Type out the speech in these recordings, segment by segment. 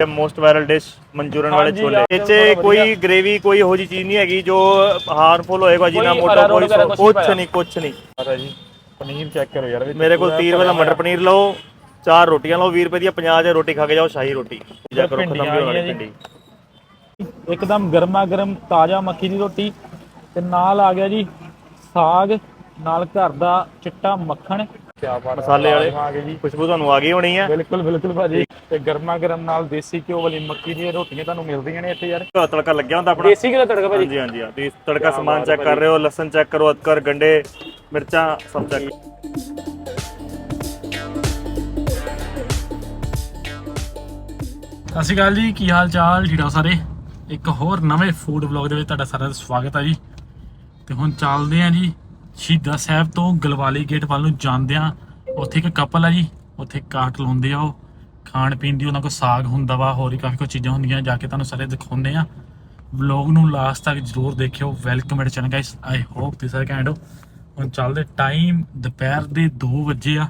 Most viral dish Manchurian ਵਾਲੇ ਹਾਂਜੀ, ਛੋਲੇ ਯਾਰ, ਇਹ 'ਚ ਬਹੁਤ ਕੋਈ ਵਧੀਆ। ਗ੍ਰੇਵੀ ਕੋਈ ਇਹੋ ਜੀ ਚੀਜ਼ ਨਹੀਂ ਹੈਗੀ ਜੋ ਹਾਰਮਫੁਲ ਹੋਏਗਾ ਜਿਨਾ ਕੋਈ ਮੋਟਾ ਅਰਾਰੋਟ ਕੋਈ ਵਗੈਰਾ ਕੁਛ ਨਹੀਂ ਕੁਛ। ਨਹੀਂ ਕੁਛ ਨਹੀਂ ਪਤਾ ਜੀ ਪਨੀਰ ਚੈੱਕ ਕਰੋ ਯਾਰ ਮੇਰੇ ਕੋਲ 30 ਰੁਪਏ ਦਾ ਮਟਰ ਪਨੀਰ ਲਓ ਚਾਰ ਰੋਟੀਆਂ ਲਓ 20 ਰੁਪਏ ਦੀ 50 ਦੀ ਰੋਟੀ ਖਾ ਕੇ ਜਾਓ ਸ਼ਾਹੀ ਰੋਟੀ ਜਾ ਕਰੋ ਖਤਮ ਭਿੰਡੀਆਂ ਵੀ ਵਾਲੀ ਆਈਆਂ ਜੀ। ਭਿੰਡੀ ਇੱਕਦਮ ਗਰਮਾ ਗਰਮ ਤਾਜ਼ਾ ਮੱਕੀ ਦੀ ਰੋਟੀ ਤੇ ਨਾਲ ਆ ਗਿਆ ਜੀ ਸਾਗ ਨਾਲ ਘਰ ਦਾ ਚਿੱਟਾ ਮੱਖਣ ਮਸਾਲੇ ਵਾਲੇ। ਆ ਗਏ ਜੀ। ਖੁਸ਼ਬੂ ਤੁਹਾਨੂੰ ਆ ਗਈ ਹੋਣੀ ਹੈ ਬਿਲਕੁਲ ਬਿਲਕੁਲ ਭਾਜੀ। ਤੇ ਗਰਮਾ ਗਰਮ ਨਾਲ ਦੇਸੀ ਘਿਓ ਵਾਲੀ ਮੱਕੀ ਦੀਆਂ ਰੋਟੀਆਂ ਤੁਹਾਨੂੰ ਮਿਲਦੀਆਂ ਨੇ ਇੱਥੇ ਯਾਰ। ਤੜਕਾ ਲੱਗਿਆ ਹੁੰਦਾ ਆਪਣਾ। ਦੇਸੀ ਘਿਓ ਦਾ ਤੜਕਾ ਭਾਜੀ। ਹਾਂਜੀ ਹਾਂਜੀ ਹਾਂ ਤੁਸੀਂ ਤੜਕਾ ਸਮਾਨ ਚੈੱਕ ਕਰ ਰਹੇ ਹੋ ਲਸਣ ਚੈੱਕ ਕਰੋ ਅਦਰਕ ਗੰਡੇ ਮਿਰਚਾਂ ਸਭ ਚੈੱਕ ਸਤਿ ਸ਼੍ਰੀ ਅਕਾਲ ਜੀ ਕੀ ਹਾਲ ਚਾਲ? ਠੀਕ ਠਾਕ ਸਾਰੇ? ਇੱਕ ਹੋਰ ਨਵੇਂ ਫੂਡ ਵਲੌਗ ਦੇ ਵਿੱਚ ਤੁਹਾਡਾ ਸਾਰਿਆਂ ਦਾ ਸਵਾਗਤ ਹੈ ਜੀ। ਤੇ ਹੁਣ ਚੱਲਦੇ ਆ ਜੀ ਸ਼ਹੀਦਾਂ ਸਾਹਿਬ ਤੋਂ ਗਲਵਾਲੀ ਗੇਟ ਵੱਲ ਨੂੰ ਜਾਂਦਿਆਂ ਉੱਥੇ ਇੱਕ ਕਪਲ ਆ ਜੀ, ਉੱਥੇ ਕਾਟ ਲਾਉਂਦੇ ਆ ਉਹ। ਖਾਣ ਪੀਣ ਦੀ ਉਹਨਾਂ ਕੋਲ ਸਾਗ ਹੁੰਦਾ ਵਾ, ਹੋਰ ਵੀ ਕਾਫੀ ਕੁਝ ਚੀਜ਼ਾਂ ਹੁੰਦੀਆਂ, ਜਾ ਕੇ ਤੁਹਾਨੂੰ ਸਾਰੇ ਦਿਖਾਉਂਦੇ ਆ। ਵਲੌਗ ਨੂੰ ਲਾਸਟ ਤੱਕ ਜਰੂਰ ਦੇਖਿਓ welcome at channel guys I hope ਤੁਸੀਂ ਸਾਰੇ ਕੈਂਡ ਹੋ ਹੁਣ ਚੱਲਦੇ ਟਾਈਮ ਦੁਪਹਿਰ ਦੇ 2 ਵਜੇ ਆ,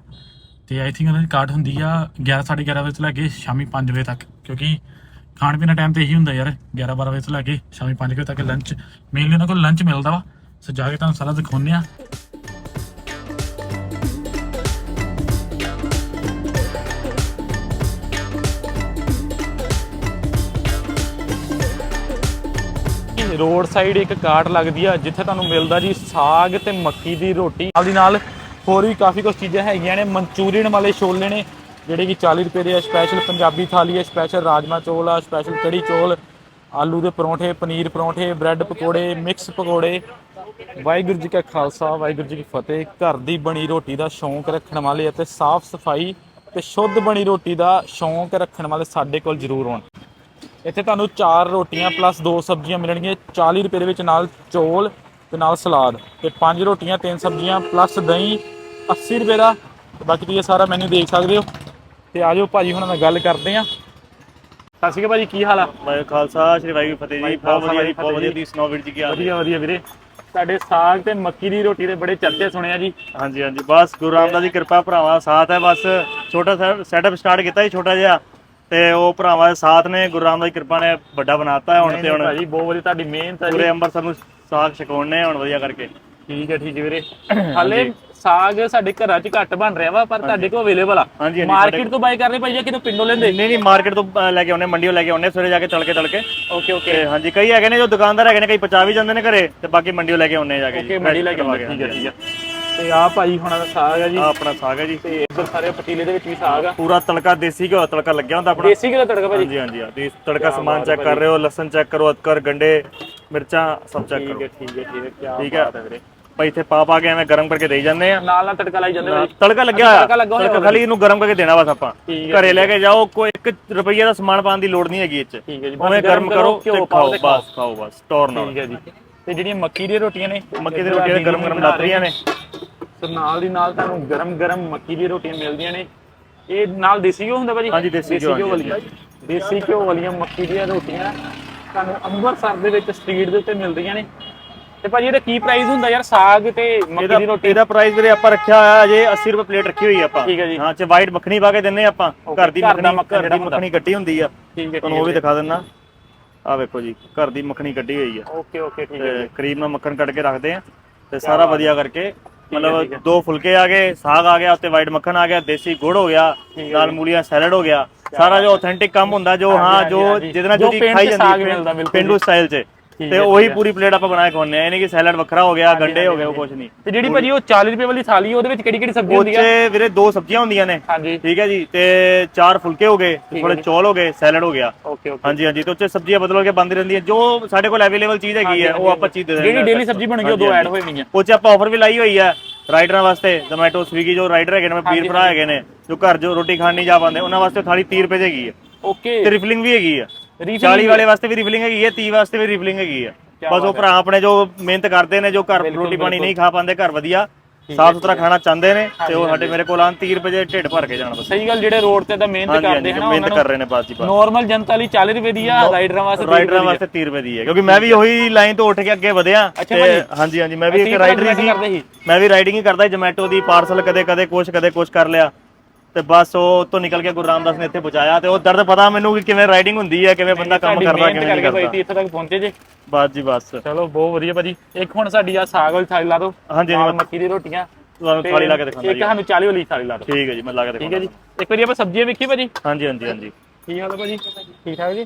ਤੇ ਆਈ ਥਿੰਕ ਉਹਨਾਂ ਦੀ ਕਾਟ ਹੁੰਦੀ ਆ 11 11:30 ਵਜੇ ਤੋਂ ਲੈ ਕੇ ਸ਼ਾਮੀ 5 ਵਜੇ ਤੱਕ, ਕਿਉਂਕਿ ਖਾਣ ਪੀਣ ਦਾ ਟਾਈਮ ਤੇ ਇਹੀ ਹੁੰਦਾ ਯਾਰ 11 12 ਵਜੇ ਤੋਂ ਲੈ ਕੇ ਸ਼ਾਮੀ 5 ਵਜੇ ਤੱਕ ਲੰਚ ਮੇਨਲੀ ਉਹਨਾਂ ਕੋਲ ਲੰਚ ਮਿਲਦਾ ਵਾ। ਸੋ ਜਾ ਕੇ ਤੁਹਾਨੂੰ ਸਾਰਾ ਦਿਖਾਉਂਦੇ ਆ ਰੋਡ ਸਾਈਡ ਇੱਕ ਕਾਟ ਲੱਗਦੀ ਆ, ਜਿੱਥੇ ਤੁਹਾਨੂੰ ਮਿਲਦਾ ਜੀ ਸਾਗ ਤੇ ਮੱਕੀ ਦੀ ਰੋਟੀ। ਨਾਲ ਦੀ ਨਾਲ ਹੋਰ ਵੀ ਕਾਫੀ ਕੁਝ ਚੀਜ਼ਾਂ ਹੈਗੀਆਂ ਨੇ। ਮਨਚੂਰੀਅਨ ਵਾਲੇ ਛੋਲੇ ਨੇ, ਜਿਹੜੇ ਕਿ 40 ਰੁਪਏ ਦੇ ਆ। ਸਪੈਸ਼ਲ ਪੰਜਾਬੀ ਥਾਲੀ ਹੈ ਸਪੈਸ਼ਲ ਰਾਜਮਾ ਚੌਲ ਆ ਸਪੈਸ਼ਲ ਕੜੀ ਚੌਲ। ਆਲੂ ਦੇ ਪਰੌਂਠੇ, ਪਨੀਰ ਪਰੌਂਠੇ, ਬ੍ਰੈਡ ਪਕੌੜੇ, ਮਿਕਸ ਪਕੌੜੇ। ਵਾਹਿਗੁਰੂ ਜੀ ਕਾ ਖਾਲਸਾ, ਵਾਹਿਗੁਰੂ ਜੀ ਕੀ ਫਤਿਹ। ਘਰ ਦੀ ਬਣੀ ਰੋਟੀ ਦਾ ਸ਼ੌਂਕ ਰੱਖਣ ਵਾਲੇ ਅਤੇ ਸਾਫ਼ ਸਫ਼ਾਈ ਤੇ ਸ਼ੁੱਧ ਬਣੀ ਰੋਟੀ ਦਾ ਸ਼ੌਂਕ ਰੱਖਣ ਵਾਲੇ ਸਾਡੇ ਕੋਲ ਜ਼ਰੂਰ ਆਉਣ ਇੱਥੇ ਤੁਹਾਨੂੰ ਚਾਰ ਰੋਟੀਆਂ ਪਲੱਸ ਦੋ ਸਬਜ਼ੀਆਂ ਮਿਲਣਗੀਆਂ। 40 ਰੁਪਏ ਦੇ ਵਿੱਚ ਨਾਲ ਚੌਲ ਤੇ ਨਾਲ ਸਲਾਦ ਤੇ ਪੰਜ ਰੋਟੀਆਂ, ਤਿੰਨ ਸਬਜ਼ੀਆਂ ਪਲੱਸ ਦਹੀਂ 80 ਰੁਪਏ ਦਾ। ਬਾਕੀ ਤੁਸੀਂ ਇਹ ਸਾਰਾ ਮੈਨੂ ਦੇਖ ਸਕਦੇ ਹੋ। ਤੇ ਆਜੋ ਭਾਜੀ, ਹੁਣ ਨਾਲ ਗੱਲ ਕਰਦੇ ਆ ਸਤਿ ਸ਼੍ਰੀ ਅਕਾਲ ਭਾਜੀ ਕੀ ਹਾਲ ਆ? ਮੈਂ ਖਾਲਸਾ ਸ਼੍ਰੀ ਵਾਹਿਗੁਰੂ ਫਤਿਹ ਜੀ। ਬਹੁਤ ਵਧੀਆ ਜੀ ਬਹੁਤ ਵਧੀਆ। ਤੁਸੀਂ ਸੁਣਾਓ ਵੀਰ ਜੀ ਕੀ ਹਾਲ ਵਧੀਆ ਵਧੀਆ ਵੀਰੇ। ਤੁਹਾਡੇ ਸਾਗ ਤੇ ਮੱਕੀ ਦੀ ਰੋਟੀ ਦੇ ਬੜੇ ਚਰਚੇ ਸੁਣਿਆ ਜੀ। ਹਾਂਜੀ ਹਾਂਜੀ। ਬਸ ਗੁਰੂ ਰਾਮਦਾਸ ਦੀ ਕਿਰਪਾ ਭਰਾਵਾਂ ਸਾਥ ਹੈ ਬਸ ਛੋਟਾ ਸੈਟਅਪ ਸਟਾਰਟ ਕੀਤਾ ਸੀ ਛੋਟਾ ਜਿਹਾ। ਤੇ ਉਹ ਭਰਾਵਾਂ ਦੇ ਸਾਥ ਨੇ ਗੁਰੂ ਰਾਮਦਾਸ ਦੀ ਕਿਰਪਾ ਨੇ ਵੱਡਾ ਬਣਾਤਾ ਹੁਣ ਤੇ ਹੁਣ ਭਾਜੀ ਬਹੁਤ ਵਧੀਆ ਤੁਹਾਡੀ ਮਿਹਨਤ ਹੈ ਜੀ। ਪੂਰੇ ਅੰਮ੍ਰਿਤਸਰ ਨੂੰ ਸਾਗ ਛਕਾਉਣੇ ਹੁਣ ਵਧੀਆ ਕਰਕੇ। ਠੀਕ ਹੈ ਠੀਕ ਹੈ ਵੀਰੇ। ਹਾਲੇ ਸਾਗ ਸਾਡੇ ਘਰਾਂ 'ਚ ਘੱਟ ਬਣ ਰਿਹਾ ਵਾ ਪਰ ਤੁਹਾਡੇ ਕੋਲ ਅਵੇਲੇਬਲ ਆ। ਹਾਂਜੀ, ਹਾਂਜੀ, ਮਾਰਕੀਟ ਤੋਂ ਬਾਈ ਕਰਨੇ ਭਾਈ ਜਾਂ ਕਿਤੋਂ ਪਿੰਡੋਂ ਲੈਂਦੇ? ਨਹੀਂ ਨਹੀਂ ਮਾਰਕੀਟ ਤੋਂ ਅ, ਲੈ ਕੇ ਆਉਣੇ ਮੰਡੀੋਂ ਲੈ ਕੇ ਆਉਣੇ ਸਵੇਰੇ ਜਾ ਕੇ ਤੜਕੇ ਤੜਕੇ। ਓਕੇ ਓਕੇ ਤੇ ਹਾਂਜੀ ਕਈ ਹੈਗੇ ਨੇ ਜੋ ਦੁਕਾਨਦਾਰ ਹੈਗੇ ਨੇ ਕਈ ਪਚਾ ਵੀ ਜਾਂਦੇ ਨੇ ਘਰੇ ਤੇ ਬਾਕੀ ਮੰਡੀੋਂ ਲੈ ਕੇ ਆਉਣੇ ਜਾ ਕੇ ਓਕੇ ਮੰਡੀ ਲੈ ਕੇ ਆਉਂਦੇ ਠੀਕ ਹੈ ਠੀਕ ਹੈ। ਤੇ ਆ ਭਾਈ ਹੁਣਾਂ ਦਾ ਸਾਗ ਹੈ ਜੀ। ਆ ਆਪਣਾ ਸਾਗ ਹੈ ਜੀ। ਤੇ ਇੱਧਰ ਸਾਰੇ ਪਤੀਲੇ ਦੇ ਵਿੱਚ ਵੀ ਸਾਗ ਆ। ਪੂਰਾ ਤੜਕਾ ਦੇਸੀ ਘਿਓ ਦਾ ਤੜਕਾ ਲੱਗਿਆ ਹੁੰਦਾ ਆਪਣਾ। ਦੇਸੀ ਕਿਹਦਾ ਤੜਕਾ ਭਾਜੀ। ਹਾਂਜੀ ਹਾਂਜੀ ਹਾਂ ਤੁਸੀਂ ਤੜਕਾ ਸਮਾਨ ਚੈੱਕ ਕਰ ਰਹੇ ਹੋ ਲਸਣ ਚੈੱਕ ਕਰੋ ਅਦਰਕ ਗੰਡੇ ਮਿਰਚਾਂ ਸਭ ਚੈੱਕ ਠੀਕ ਕਰੋ। ਹੈ ਠੀਕ ਹੈ ਠੀਕ ਹੈ। ਕੀ ਠੀਕ ਹੈ ਭਾਈ ਇੱਥੇ ਪਾ ਪਾ ਕੇ ਐਵੇਂ ਗਰਮ ਕਰਕੇ ਦੇਈ ਜਾਂਦੇ ਆ। ਨਾਲ ਨਾਲ ਤੜਕਾ ਲਾਈ ਜਾਂਦੇ ਭਾਜੀ ਤੜਕਾ ਲੱਗਿਆ ਹੋਇਆ। ਤੜਕਾ ਲੱਗਾ ਹੋਇਆ ਤੜਕਾ ਖਾਲੀ ਇਹਨੂੰ ਗਰਮ ਕਰਕੇ ਦੇਣਾ ਬਸ ਆਪਾਂ। ਠੀਕ ਘਰੇ ਲੈ ਕੇ ਜਾਓ ਕੋਈ 1 ਰੁਪਈਆ ਦਾ ਸਮਾਨ ਪਾਉਣ ਦੀ ਲੋੜ ਨਹੀਂ ਹੈਗੀ ਇਹ ਚ। ਠੀਕ ਹੈ ਜੀ ਉਵੇਂ ਗਰਮ ਕਰੋ ਤੇ ਘਿਓ ਖਾਓ ਤੇ ਬਸ ਖਾਓ ਬਸ ਟੌਰ ਨਾਲ। ਠੀਕ ਹੈ ਜੀ। ਤੇ ਜਿਹੜੀਆਂ ਮੱਕੀ ਦੀਆਂ ਰੋਟੀਆਂ ਨੇ ਮੱਕੀ ਦੀ ਰੋਟੀਆਂ ਗਰਮ ਗਰਮ ਲੱਗ ਰਹੀਆਂ ਨੇ। ਤੇ ਨਾਲ ਦੀ ਨਾਲ ਤੁਹਾਨੂੰ ਗਰਮ ਗਰਮ ਮੱਕੀ ਦੀਆਂ ਰੋਟੀਆਂ ਮਿਲਦੀਆਂ ਨੇ। ਇਹ ਨਾਲ ਦੇਸੀ ਘਿਓ ਹੁੰਦਾ ਭਾਜੀ? ਹਾਂਜੀ, ਦੇਸੀ ਘਿਓ, ਹਾਂਜੀ, ਵਾਲੀਆਂ। ਦੇਸੀ ਘਿਓ ਵਾਲੀਆਂ ਮੱਕੀ ਦੀਆਂ ਰੋਟੀਆਂ ਤੁਹਾਨੂੰ ਅੰਮ੍ਰਿਤਸਰ ਦੇ ਵਿੱਚ ਸਟਰੀਟ ਦੇ ਉੱਤੇ ਮਿਲਦੀਆਂ ਨੇ। ਤੇ ਭਾਜੀ ਇਹਦਾ ਕੀ ਪ੍ਰਾਈਸ ਹੁੰਦਾ ਯਾਰ? ਸਾਗ ਤੇ ਮੱਕੀ ਦੀ ਰੋਟੀ। ਇਹਦਾ ਪ੍ਰਾਈਸ ਵੀਰੇ ਆਪਾਂ ਰੱਖਿਆ ਹੋਇਆ ਅਜੇ 80 ਰੁਪਏ ਪਲੇਟ ਰੱਖੀ ਹੋਈ ਆਪਾਂ। ਠੀਕ ਹੈ ਜੀ। ਹਾਂ ਚ ਵਾਈਟ ਮੱਖਣੀ ਪਾ ਕੇ ਦਿੰਨੇ ਆਪਾਂ। ਘਰ ਦੀ ਮੱਖਣੀ ਘਰ ਦੀ। ਮੱਖਣੀ ਕੱਟੀ ਹੁੰਦੀ ਆ। ਠੀਕ ਹੈ ਤੁਹਾਨੂੰ ਉਹ ਵੀ ਦਿਖਾ ਦਿੰਨਾ। ਆ ਵੇਖੋ ਜੀ ਘਰ ਦੀ ਮੱਖਣੀ ਕੱਢੀ ਹੋਈ ਆ। ਓਕੇ ਓਕੇ ਠੀਕ ਹੈ ਕਰੀਮ ਨਾਲ ਮੱਖਣ ਕੱਢ ਕੇ ਰੱਖਦੇ ਆ। ਤੇ ਸਾਰਾ ਵਧੀਆ ਕਰਕੇ। ਮਤਲਬ ਦੋ ਫੁਲਕੇ ਆ ਗਏ ਸਾਗ ਆ ਗਿਆ ਉੱਤੇ ਵਾਈਟ ਮੱਖਣ ਆ ਗਿਆ ਦੇਸੀ ਗੁੜ ਹੋ ਗਿਆ ਨਾਲ ਮੂਲੀਆਂ ਸੈਲਡ ਹੋ ਗਿਆ। ਸਾਰਾ ਜੋ ਆਥੈਂਟਿਕ ਕੰਮ ਹੁੰਦਾ ਜੋ ਹਾਂ ਜੋ। ਜਿਹਦੇ ਨਾਲ ਜੋ ਚੀਜ਼ ਖਾਈ ਜਾਂਦੀ ਹੈ, ਪਿੰਡੂ ਸਟਾਈਲ 'ਚ। ਤੇ ਉਹੀ ਪੂਰੀ ਪਲੇਟ ਆਪਾਂ ਬਣਾ ਕੇ ਖਵਾਉਂਦੇ ਆ ਇਹ ਨਹੀਂ ਕਿ ਸੈਲਡ ਵੱਖਰਾ ਹੋ ਗਿਆ ਗੰਡੇ ਹੋ ਗਏ ਉਹ ਕੁਝ ਨਹੀਂ। ਤੇ ਜਿਹੜੀ ਭਾਜੀ ਉਹ 40 ਰੁਪਏ ਵਾਲੀ ਥਾਲੀ ਉਹਦੇ ਵਿੱਚ ਕਿਹੜੀ ਕਿਹੜੀ ਸਬਜ਼ੀ ਹੁੰਦੀ ਆ? 'ਚ ਵੀਰੇ ਦੋ ਸਬਜ਼ੀਆਂ ਹੁੰਦੀਆਂ ਨੇ। ਹਾਂਜੀ। ਠੀਕ ਹੈ ਜੀ ਤੇ ਚਾਰ ਫੁਲਕੇ ਹੋ ਗਏ ਥੋੜੇ ਚੌਲ ਹੋ ਗਏ ਸੈਲਡ ਹੋ ਗਿਆ। Okay okay. ਹਾਂਜੀ ਹਾਂਜੀ ਤੇ ਉੱਚ ਸਬਜ਼ੀਆਂ ਬਦਲ ਕੇ ਬੰਦ ਰਹਿੰਦੀਆਂ। ਜੋ ਸਾਡੇ ਕੋਲ ਅਵੇਲੇਬਲ ਚੀਜ਼ ਹੈਗੀ ਹੈ ਉਹ ਆਪਾਂ ਚੀਜ਼ ਦੇ ਦਿੰਦੇ ਜਿਹੜੀ ਡੇਲੀ ਸਬਜ਼ੀ ਬਣ ਗਈ ਉਹ ਦੋ ਐਡ ਹੋਏ ਨਹੀਂ ਆ ਉਹ 'ਚ ਆਪਾਂ ਆਫਰ ਵੀ ਲਾਈ ਹੋਈ ਹੈ ਰਾਈਡਰਾਂ ਵਾਸਤੇ। ਜ਼ੋਮੈਟੋ ਸਵੀਗੀ ਜੋ ਰਾਈਡਰ ਹੈਗੇ ਨੇ ਵੀਰ ਭਰਾ ਹੈਗੇ ਨੇ ਜੋ ਘਰ ਜੋ ਰੋਟੀ ਖਾਣ ਨਹੀਂ ਜਾ ਪਾਉਂਦੇ ਉਹਨਾਂ ਵਾਸਤੇ ਥਾਲੀ 30 ਰੁਪਏ ਦੀ ਹੈਗੀ ਹੈ। ਓਕੇ। ਤੇ ਰਿਫਲਿੰਗ ਵੀ ਹੈਗੀ ਹੈ। Refilling 40 ਵਾਲੇ ਵਾਸਤੇ ਵੀ ਰਿਫਲਿੰਗ ਹੈਗੀ ਹੈ 30 ਵਾਸਤੇ ਵੀ ਰਿਫਲਿੰਗ ਹੈਗੀ ਹੈ। ਬਸ ਉਹ ਭਰਾ ਆਪਣੇ ਜੋ ਮਿਹਨਤ ਕਰਦੇ ਨੇ ਜੋ ਘਰ ਰੋਟੀ ਪਾਣੀ ਨਹੀਂ ਖਾ ਪਾਉਂਦੇ ਘਰ ਵਧੀਆ ਸਾਫ਼ ਸੁਥਰਾ ਖਾਣਾ ਚਾਹੁੰਦੇ ਨੇ ਤੇ ਉਹ ਸਾਡੇ ਮੇਰੇ ਕੋਲ ਆਂ 30 ਰੁਪਏ ਦੇ ਢਿੱਡ ਭਰ ਕੇ ਜਾਣ ਬਸ। ਸਹੀ ਗੱਲ ਜਿਹੜੇ ਰੋਡ ਤੇ ਤਾਂ ਮਿਹਨਤ ਹਾਂਜੀ ਕਰਦੇ ਹਾਂਜੀ ਹਨ ਜੋ ਮਿਹਨਤ ਕਰ ਰਹੇ ਨੇ ਬਸ ਜੀ ਬਸ। ਨਾਰਮਲ ਜਨਤਾ ਲਈ 40 ਰੁਪਏ ਦੀ ਆ ਰਾਈਡਰਾਂ ਵਾਸਤੇ 30 ਰਾਈਡਰਾਂ ਵਾਸਤੇ 30 ਰੁਪਏ ਦੀ ਹੈ ਕਿਉਂਕਿ ਮੈਂ ਵੀ ਉਹੀ ਲਾਈਨ ਤੋਂ ਉੱਠ ਕੇ ਅੱਗੇ ਵਧਿਆ ਤੇ। ਹਾਂਜੀ ਹਾਂਜੀ ਮੈਂ ਵੀ ਇੱਕ ਰਾਈਡਰ ਕਰਦੇ ਸੀ। ਮੈਂ ਵੀ ਰਾਈਡਿੰਗ ਹੀ ਕਰਦਾ ਜੋਮੈਟੋ ਦੀ ਪਾਰਸਲ ਕਦੇ ਕਦੇ ਕੁਛ ਕਦੇ ਕੁਛ ਕਰ ਲਿਆ। ਤੇ ਬਸ ਉਹ ਤੋਂ ਨਿਕਲ ਕੇ ਗੁਰੂ ਰਾਮਦਾਸ ਨੇ ਇੱਥੇ ਪਹੁੰਚਾਇਆ ਤੇ ਉਹ ਦਰਦ ਪਤਾ ਮੈਨੂੰ ਕਿ ਕਿਵੇਂ ਰਾਈਡਿੰਗ ਹੁੰਦੀ ਹੈ ਕਿਵੇਂ ਬੰਦਾ ਕੰਮ ਕਰਦਾ ਕਿਵੇਂ ਨਹੀਂ ਕਰਦਾ। ਇੱਥੇ ਤੱਕ ਪਹੁੰਚੇ ਜੇ। ਬਸ ਜੀ ਬਸ। ਚਲੋ ਬਹੁਤ ਵਧੀਆ ਭਾਜੀ। ਇੱਕ ਹੁਣ ਸਾਡੀ ਆ ਸਾਗ ਵਾਲੀ ਥਾਲੀ ਲਾ ਦਿਓ। ਹਾਂਜੀ ਨਾਲ ਮੱਕੀ ਦੀ ਰੋਟੀਆਂ। ਤੁਹਾਨੂੰ ਥਾਲੀ ਲਾ ਕੇ ਦਿਖਾਉਂਦਾ ਇੱਕ ਸਾਨੂੰ 40 ਵਾਲੀ ਥਾਲੀ ਲਾ ਦਿਓ। ਠੀਕ ਹੈ ਜੀ ਮੈਂ ਲਾ ਕੇ ਠੀਕ ਹੈ ਦਿਖਾਉਂਦਾ। ਜੀ ਇੱਕ ਵਾਰੀ ਆਪਾਂ ਸਬਜ਼ੀਆਂ ਵੇਖੀ ਭਾਜੀ। ਹਾਂਜੀ ਹਾਂਜੀ ਹਾਂਜੀ। ਕੀ ਹਾਲ ਹੈ ਭਾਜੀ? ਠੀਕ ਠਾਕ ਜੀ?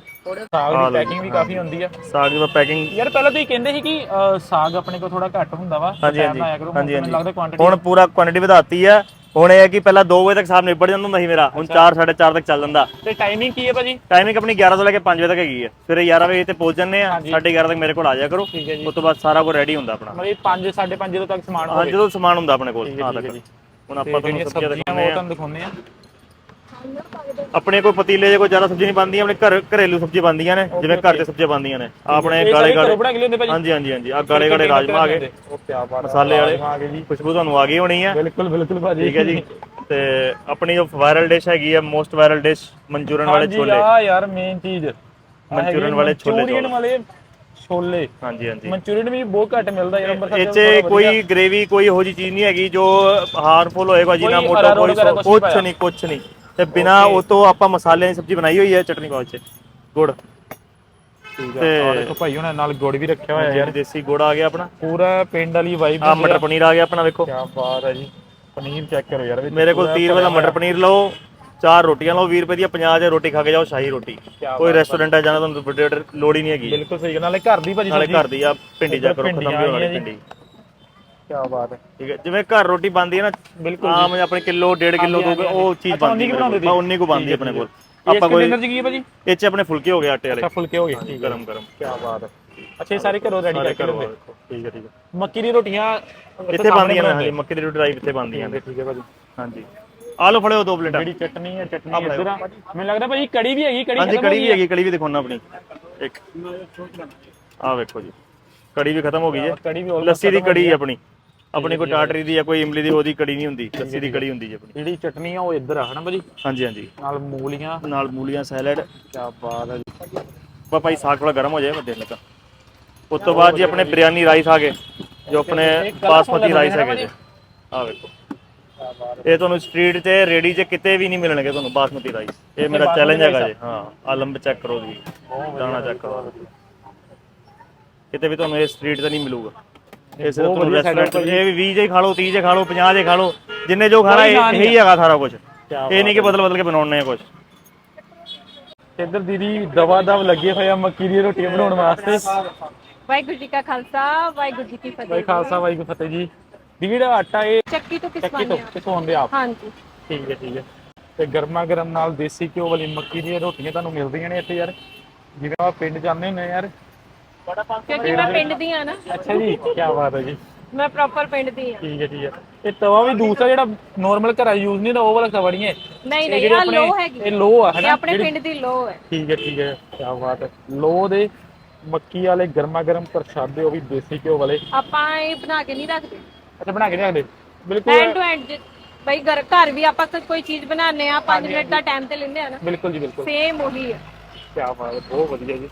ਸਾਗ ਦੀ ਪੈਕਿੰਗ ਵੀ ਕਾਫੀ ਹੁੰਦੀ ਆ। ਸਾਗ ਦੀ ਪੈਕਿੰਗ ਯਾਰ ਪਹਿਲਾਂ ਤੁਸੀਂ ਕਹਿੰਦੇ ਸੀ ਕਿ ਸਾਗ ਆਪਣੇ ਕੋਲ ਥੋੜਾ ਘੱਟ ਹੁੰਦਾ ਵਾ। ਹਾਂਜੀ ਹਾਂਜੀ। ਹੁਣ ਹਾਂਜੀ ਮੈਨੂੰ ਲੱਗਦਾ ਹਾਂਜੀ ਕੁਆਂਟੀਟੀ ਹੁਣ ਪੂਰਾ ਕੁਆਂਟੀਟੀ ਵਧਾਤੀ ਹੈ ਹੁਣ ਇਹ ਹੈ ਕਿ ਪਹਿਲਾਂ 2 ਵਜੇ ਤੱਕ ਸਾਹਬ ਨਿਬੜ ਜਾਂਦਾ ਹੁੰਦਾ ਸੀ ਮੇਰਾ। ਹੁਣ 4 4:30 ਤੱਕ ਚੱਲ ਜਾਂਦਾ। ਤੇ ਟਾਈਮਿੰਗ ਕੀ ਹੈ ਭਾਜੀ? ਟਾਈਮਿੰਗ ਆਪਣੀ 11 ਤੋਂ ਲੈ ਕੇ 5 ਵਜੇ ਤੱਕ ਹੈਗੀ ਹੈ। ਸਵੇਰੇ 11 ਵਜੇ ਤੇ ਪਹੁੰਚ ਜੰਨੇ ਆ 11:30 ਤੱਕ ਮੇਰੇ ਕੋਲ ਆ ਜਾਇਆ ਕਰੋ। ਹੈ ਉਸ ਤੋਂ ਬਾਅਦ ਸਾਰਾ ਕੁਝ ਰੈਡੀ ਹੁੰਦਾ ਆਪਣਾ। ਮਤਲਬ 5 5:30 ਜਦੋਂ ਤੱਕ ਸਮਾਨ ਹਾਂ ਹੋਵੇ। ਜਦੋਂ ਸਮਾਨ ਹੁੰਦਾ ਆਪਣੇ ਕੋਲ ਹੈ, ਹਾਂ ਤੱਕ। ਹੈ। ਹੁਣ ਆਪਾਂ ਤੁਹਾਨੂੰ ਸਬਜ਼ੀਆਂ ਦਿਖਾਉਂਦੇ ਆ ਆਪਣੇ ਕੋਈ ਪਤੀਲੇ 'ਚ ਕੋਈ ਜ਼ਿਆਦਾ ਸਬਜ਼ੀ ਨਹੀਂ ਬਣਦੀ ਆਪਣੇ ਘਰ ਘਰੇਲੂ ਸਬਜ਼ੀ ਬਣਦੀਆਂ ਨੇ ਜਿਵੇਂ ਘਰ 'ਚ ਸਬਜ਼ੀਆਂ ਬਣਦੀਆਂ ਨੇ। ਆਪਣੇ ਗਾਲੇ ਗਾਲੇ ਘਰੋਂ ਬਣਾ ਕੇ ਲਿਆਉਂਦੇ ਭਾਜੀ? ਹਾਂਜੀ ਹਾਂਜੀ ਹਾਂਜੀ। ਆ ਗਾਲੇ ਗਾਲੇ ਰਾਜਮਾ ਆ ਗਏ ਉਹ ਪਿਆ ਬਾਤ ਮਸਾਲੇ ਵਾਲੇ। ਜੀ। ਖੁਸ਼ਬੂ ਤੁਹਾਨੂੰ ਆ ਗਈ ਹੋਣੀ ਹੈ ਬਿਲਕੁਲ ਬਿਲਕੁਲ ਭਾਜੀ। ਠੀਕ ਹੈ ਜੀ। ਤੇ ਆਪਣੀ ਜੋ ਵਾਇਰਲ ਡਿਸ਼ ਹੈਗੀ ਹੈ ਮੋਸਟ ਵਾਇਰਲ ਡਿਸ਼ ਮਨਚੂਰੀਅਨ ਵਾਲੇ ਛੋਲੇ। ਆ ਯਾਰ ਮੇਨ ਚੀਜ਼। ਮਨਚੂਰੀਅਨ ਵਾਲੇ ਛੋਲੇ ਮਨਚੂਰੀਅਨ ਚੌਲ। ਵਾਲੇ ਛੋਲੇ। ਹਾਂਜੀ ਹਾਂਜੀ। ਮਨਚੂਰੀਅਨ ਵੀ ਬਹੁਤ ਘੱਟ ਮਿਲਦਾ ਯਾਰ ਅੰਮ੍ਰਿਤਸਰ ਇਹ ਚ। ਕੋਈ ਗ੍ਰੇਵੀ ਕੋਈ ਇਹੋ ਚੀਜ਼ ਨਹੀਂ ਹੈਗੀ ਜੋ ਹਾਰਮਫੁਲ ਹੋਏਗਾ ਜਿਨਾ ਕੋਈ ਮੋਟਾ ਕੋਈ ਕੁਛ ਨਹੀਂ ਕੁਛ ਨਹੀਂ। ਤੇ ਬਿਨਾ ਉਹ ਤੋਂ ਆਪਾਂ ਮਸਾਲਿਆਂ ਦੀ ਸਬਜ਼ੀ ਬਣਾਈ ਹੋਈ ਹੈ ਚਟਨੀ ਪਾਉਚ ਚ ਗੁੜ। ਠੀਕ ਤੇ- ਹੈ ਦੇਖੋ ਭਾਈ ਉਹਨਾਂ ਨਾਲ ਗੁੜ ਵੀ ਰੱਖਿਆ ਹੋਇਆ ਯਾਰ ਦੇਸੀ ਗੁੜ ਆ ਗਿਆ ਆਪਣਾ। ਪੂਰਾ ਪਿੰਡ ਵਾਲੀ ਵਾਈਬ ਆ। ਮਟਰ ਪਨੀਰ ਆ ਗਿਆ ਆਪਣਾ ਵੇਖੋ ਕੀ ਬਾਤ ਹੈ ਜੀ। ਪਨੀਰ ਚੈੱਕ ਕਰੋ ਯਾਰ ਵਿੱਚ। ਮੇਰੇ ਕੋਲ 30 ਰੁਪਏ ਦਾ ਮਟਰ ਪਨੀਰ ਲਓ ਚਾਰ ਰੋਟੀਆਂ ਲਓ 20 ਰੁਪਏ ਦੀਆਂ 50 ਦੇ ਰੋਟੀ ਖਾ ਕੇ ਜਾਓ ਸ਼ਾਹੀ ਰੋਟੀ। ਕੋਈ ਰੈਸਟੋਰੈਂਟ ਹੈ ਜਾਣਾ ਤੁਹਾਨੂੰ ਵੱਡੇ ਲੋੜ ਹੀ ਨਹੀਂ ਹੈਗੀ। ਬਿਲਕੁਲ ਸਹੀ ਗੱਲ ਨਾਲੇ ਘਰ ਦੀ ਭਾਜੀ ਨਾਲੇ ਸਬਜ਼ੀ। ਘਰ ਦੀ ਆ ਪਿੰਡੀ ਜਾ ਕਰੋ ਖਤਮ ਵੀ ਹੋਣ ਵਾਲੀ ਪਿੰਡੀ ਕੀ ਬਾਤ ਹੈ। ਠੀਕ ਹੈ ਜਿਵੇਂ ਘਰ ਰੋਟੀ ਬਣਦੀ ਹੈ ਨਾ ਬਿਲਕੁਲ ਆਮ ਆਪਣੇ ਕਿਲੋ 1.5 ਕਿਲੋ ਦੋ ਉਹ ਚੀਜ਼ ਬਣਦੀ ਕੁ ਹੈ ਉਨੀ ਕੁ ਬਣਦੀ ਹੈ ਆਪਣੇ ਕੋਲ। ਆਪਾਂ ਕੋਈ ਡਿਨਰ ਚ ਕੀ ਹੈ ਭਾਜੀ? ਇਹ ਚ ਆਪਣੇ ਫੁਲਕੇ ਹੋ ਗਏ ਆਟੇ ਵਾਲੇ। ਅੱਛਾ ਫੁਲਕੇ ਹੋ ਗਏ। ਠੀਕ ਹੈ। ਗਰਮ ਗਰਮ। ਕੀ ਬਾਤ ਹੈ। ਅੱਛਾ ਇਹ ਸਾਰੇ ਘਰੋਂ ਰੈਡੀ ਕਰਕੇ ਕਰੋ ਲਿਆਉਂਦੇ ਠੀਕ ਹੈ ਠੀਕ ਹੈ। ਮੱਕੀ ਦੀ ਰੋਟੀਆਂ ਇੱਥੇ ਬਣਦੀਆਂ ਨੇ ਹਾਂਜੀ। ਮੱਕੀ ਦੀ ਰੋਟੀ ਡਰਾਈਵ ਇੱਥੇ ਬਣਦੀਆਂ ਨੇ। ਠੀਕ ਹੈ ਭਾਜੀ। ਹਾਂਜੀ। ਆ ਲਓ ਫੜਿਓ ਦੋ ਪਲੇਟਾਂ। ਜਿਹੜੀ ਚਟਨੀ ਹੈ ਚਟਨੀ ਇੱਧਰ ਆ। ਮੈਨੂੰ ਲੱਗਦਾ ਭਾਜੀ ਕੜੀ ਵੀ ਹੈਗੀ ਕੜੀ ਹਾਂਜੀ ਕੜੀ ਵੀ ਹੈਗੀ ਕੜੀ ਵੀ ਦਿਖਾਉਣਾ ਆਪਣੀ। ਇੱਕ। ਆ ਵੇਖੋ ਜੀ। ਕੜੀ ਵੀ ਖਤਮ ਹੋ ਗਈ ਹੈ। ਲੱਸੀ ਦੀ ਕੜੀ ਹੈ। ਆਪਣੀ। ਆਪਣੀ ਕੋਈ ਟਾਟਰੀ ਦੀ ਜਾਂ ਕੋਈ ਇਮਲੀ ਦੀ ਉਹਦੀ ਕੜੀ ਨਹੀਂ ਹੁੰਦੀ ਲੱਸੀ ਦੀ ਕੜੀ ਹੁੰਦੀ ਜੀ ਆਪਣੀ। ਜਿਹੜੀ ਚਟਨੀ ਆ ਉਹ ਇੱਧਰ ਆ ਹਨਾ ਭਾਜੀ? ਹਾਂਜੀ ਹਾਂਜੀ। ਨਾਲ ਮੂਲੀਆਂ। ਨਾਲ ਮੂਲੀਆਂ ਸੈਲਡ। ਕੀ ਬਾਤ ਹੈ ਜੀ। ਬਾ ਭਾਈ ਸਾਗ ਥੋੜਾ ਗਰਮ ਹੋ ਜਾਏ ਮੈਂ ਦੇਖ ਲਗਾ ਉਸ ਤੋਂ ਬਾਅਦ ਜੀ ਆਪਣੇ ਬਿਰਿਆਨੀ ਰਾਈਸ ਆ ਗਏ ਜੋ ਆਪਣੇ ਬਾਸਮਤੀ ਰਾਈਸ ਹੈਗੇ ਜੀ। ਆ ਵੇਖੋ। ਇਹ ਤੁਹਾਨੂੰ ਸਟਰੀਟ ਤੇ ਰੇੜੀ 'ਚ ਕਿਤੇ ਵੀ ਨਹੀਂ ਮਿਲਣਗੇ ਤੁਹਾਨੂੰ ਬਾਸਮਤੀ ਰਾਈਸ। ਇਹ ਮੇਰਾ ਚੈਲੰਜ ਹੈਗਾ ਜੀ ਹਾਂ ਆ ਲੰਬ ਚੈੱਕ ਕਰੋ ਜੀ। ਦਾਣਾ ਚੈੱਕ ਕਰੋ। ਕਿਤੇ ਵੀ ਤੁਹਾਨੂੰ ਇਹ ਸਟਰੀਟ ਤੇ ਨਹੀਂ ਮਿਲੂਗਾ। ਇਹ ਸਿਰਫ ਤੁਹਾਨੂੰ ਰੈਸਟੋਰੈਂਟ ਇਹ ਵੀ 20 ਜੇ ਖਾ ਲਓ 30 ਜੇ ਖਾ ਲਓ 50 ਜੇ ਖਾ ਲਓ ਜਿੰਨੇ ਜੋ ਖਾਣਾ ਇਹ ਇਹੀ ਹੈਗਾ ਸਾਰਾ ਕੁਝ ਇਹ ਨਹੀਂ ਕਿ ਬਦਲ ਬਦਲ ਕੇ ਬਣਾਉਣੇ ਆ ਕੁਝ ਇੱਧਰ ਦੀਦੀ ਦਵਾ ਦਵ ਲੱਗੇ ਹੋਏ ਆ ਮੱਕੀ ਦੀ ਰੋਟੀਆਂ ਬਣਾਉਣ ਵਾਸਤੇ। ਵਾਹਿਗੁਰੂ ਜੀ ਕਾ ਖਾਲਸਾ ਵਾਹਿਗੁਰੂ ਜੀ ਕੀ ਬਾਈ ਫਤਿਹ ਖਾਲਸਾ ਜੀ ਦੀਦੀ ਆਟਾ ਇਹ ਚੱਕੀ ਤੋਂ ਆਪ? ਹਾਂਜੀ। ਠੀਕ ਹੈ ਠੀਕ ਹੈ। ਤੇ ਗਰਮਾ ਗਰਮ ਨਾਲ ਦੇਸੀ ਘਿਓ ਵਾਲੀ ਮੱਕੀ ਦੀਆਂ ਰੋਟੀਆਂ ਤੁਹਾਨੂੰ ਮਿਲਦੀਆਂ ਨੇ ਇੱਥੇ ਯਾਰ। ਜਿਵੇਂ ਪਿੰਡ ਜਾਂਦੇ ਹੁੰਦੇ ਆ ਯਾਰ ਕਿਉਂਕਿ ਮੈਂ ਪਿੰਡ ਦੀ ਆ ਨਾ। ਅੱਛਾ ਜੀ ਕੀ ਬਾਤ ਹੈ ਜੀ। ਮੈਂ ਪ੍ਰੋਪਰ ਪਿੰਡ ਦੀ ਆ। ਠੀਕ ਹੈ ਠੀਕ ਹੈ। ਇਹ ਤਵਾ ਵੀ ਦੂਸਰਾ ਜਿਹੜਾ ਨਾਰਮਲ ਘਰਾਂ ਯੂਜ਼ ਨਹੀਂ ਹੁੰਦਾ ਉਹ ਵਾਲਾ ਤਵਾ ਨਹੀਂ ਹੈ? ਨਹੀਂ ਨਹੀਂ ਆ ਲੋ ਹੈਗੀ। ਇਹ ਲੋ ਆ ਇਹ ਹੈਨਾ? ਆਪਣੇ ਪਿੰਡ ਦੀ ਲੋ ਹੈ। ਠੀਕ ਹੈ ਠੀਕ ਹੈ ਕੀ ਬਾਤ ਹੈ। ਲੋ ਦੇ ਮੱਕੀ ਵਾਲੇ ਗਰਮਾ ਗਰਮ ਪ੍ਰਸ਼ਾਦੇ ਉਹ ਵੀ ਦੇਸੀ ਘਿਓ ਵਾਲੇ। ਆਪਾਂ ਇਹ ਬਣਾ ਕੇ ਨਹੀਂ ਰੱਖਦੇ। ਅੱਛਾ ਬਣਾ ਕੇ ਨਹੀਂ ਰੱਖਦੇ? ਬਿਲਕੁਲ। ਹੈਂਡ ਟੂ ਹੈਂਡ ਬਈ ਘਰ ਘਰ ਵੀ ਆਪਾਂ ਕ- ਕੋਈ ਚੀਜ਼ ਬਣਾਉਂਦੇ ਆ 5 ਮਿੰਟ ਦਾ ਟਾਈਮ ਤੇ ਲੈਂਦੇ ਆ ਨਾ। ਬਿਲਕੁਲ ਜੀ ਬਿਲਕੁਲ। ਸੇਮ ਉਹੀ ਹੈ ਕੀ ਬਾਤ ਹੈ ਬਹੁਤ ਵਧੀਆ ਜੀ।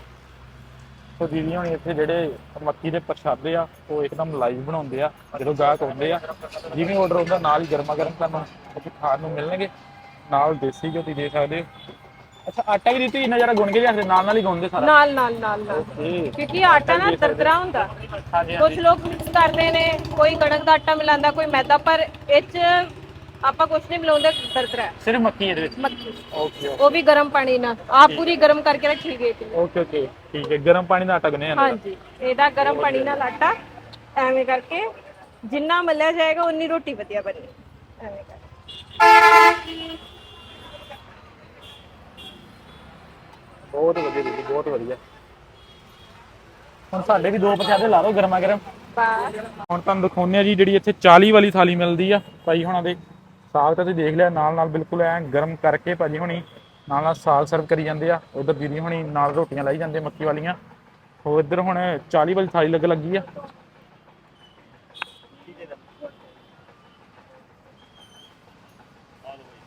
ਸੋ ਦੀਦੀ ਹੁਣ ਇੱਥੇ ਜਿਹੜੇ ਮੱਕੀ ਦੇ ਪ੍ਰਸ਼ਾਦੇ ਆ ਉਹ ਇੱਕਦਮ ਲਾਈਵ ਬਣਾਉਂਦੇ ਆ ਜਦੋਂ ਗਾਹਕ ਆਉਂਦੇ ਆ ਜਿਵੇਂ ਆਰਡਰ ਹੁੰਦਾ ਨਾਲ ਹੀ ਗਰਮਾ ਗਰਮ ਤੁਹਾਨੂੰ ਉੱਥੇ ਖਾਣ ਨੂੰ ਮਿਲਣਗੇ ਨਾਲ ਦੇਸੀ ਘਿਓ ਤੁਸੀਂ ਦੇ ਸਕਦੇ ਹੋ। ਅੱਛਾ ਆਟਾ ਵੀ ਦਿੱਤੀ ਇੰਨਾ ਜ਼ਿਆਦਾ ਗੁੰਨ ਕੇ ਜਾਂਦੇ ਨਾਲ ਨਾਲ ਹੀ ਗੁੰਨਦੇ ਸਾਰਾ? ਨਾਲ ਨਾਲ ਨਾਲ ਨਾਲ। ਕਿਉਂਕਿ ਆਟਾ ਨਾ ਦਰਦਰਾ ਹੁੰਦਾ। ਹਾਂਜੀ ਕੁਝ ਲੋਕ ਮਿਕਸ ਕਰਦੇ ਨੇ ਕੋਈ ਕਣਕ ਦਾ ਆਟਾ ਮਿਲਾਉਂਦਾ ਕੋਈ ਮੈਦਾ ਪਰ ਇਹ ਚ ਆਪਾਂ ਕੁਝ ਨਹੀਂ ਮਿਲਾਉਂਦੇ ਹੈ। ਸਿਰਫ ਮੱਕੀ ਇਹਦੇ ਵਿੱਚ। ਮੱਕੀ ਓਕੇ ਉਹ ਵੀ ਗਰਮ ਪਾਣੀ ਨਾਲ। ਆਪ ਪੂਰੀ ਗਰਮ ਕਰਕੇ ਰੱਖੀ ਗਈ ਸੀ ਓਕੇ ਓਕੇ ਠੀਕ ਹੈ ਗਰਮ ਪਾਣੀ ਦਾ ਆਟਾ ਗੁੰਨਿਆ ਜਾਂਦਾ ਹਾਂਜੀ। ਇਹਦਾ ਗਰਮ ਪਾਣੀ ਨਾਲ ਆਟਾ ਐਵੇਂ ਕਰਕੇ ਜਿੰਨਾ ਮੱਲਿਆ ਜਾਏਗਾ ਉਨੀ ਰੋਟੀ ਵਧੀਆ ਬਣੀ। ਐਵੇਂ ਬਹੁਤ ਵਧੀਆ ਦੀਦੀ ਬਹੁਤ ਵਧੀਆ। ਹੁਣ ਸਾਡੇ ਵੀ ਦੋ ਪ੍ਰਸ਼ਾਦੇ ਲਾ ਲਓ ਗਰਮਾ ਗਰਮ। ਬਸ। ਹੁਣ ਤੁਹਾਨੂੰ ਦਿਖਾਉਂਦੇ ਆ ਜੀ ਜਿਹੜੀ ਇੱਥੇ 40 ਵਾਲੀ ਥਾਲੀ ਮਿਲਦੀ ਆ। ਭਾਈ ਹੁਣਾਂ ਦੇ ਸਾਗ ਤਾਂ ਤੁਸੀਂ ਦੇਖ ਲਿਆ ਨਾਲ ਨਾਲ ਬਿਲਕੁਲ ਐ ਗਰਮ ਕਰਕੇ ਭਾਜੀ ਹੁਣੀ ਨਾਲ ਨਾਲ ਸਾਗ ਸਰਵ ਕਰੀ ਜਾਂਦੇ ਆ ਉਧਰ ਦੀਦੀ ਹੁਣੀ ਨਾਲ ਰੋਟੀਆਂ ਲਾਈ ਜਾਂਦੇ ਮੱਕੀ ਵਾਲੀਆਂ। ਹੋ ਇੱਧਰ ਹੁਣ 40 ਵਾਲੀ ਥਾਲੀ ਲੱਗ ਲੱਗੀ ਆ।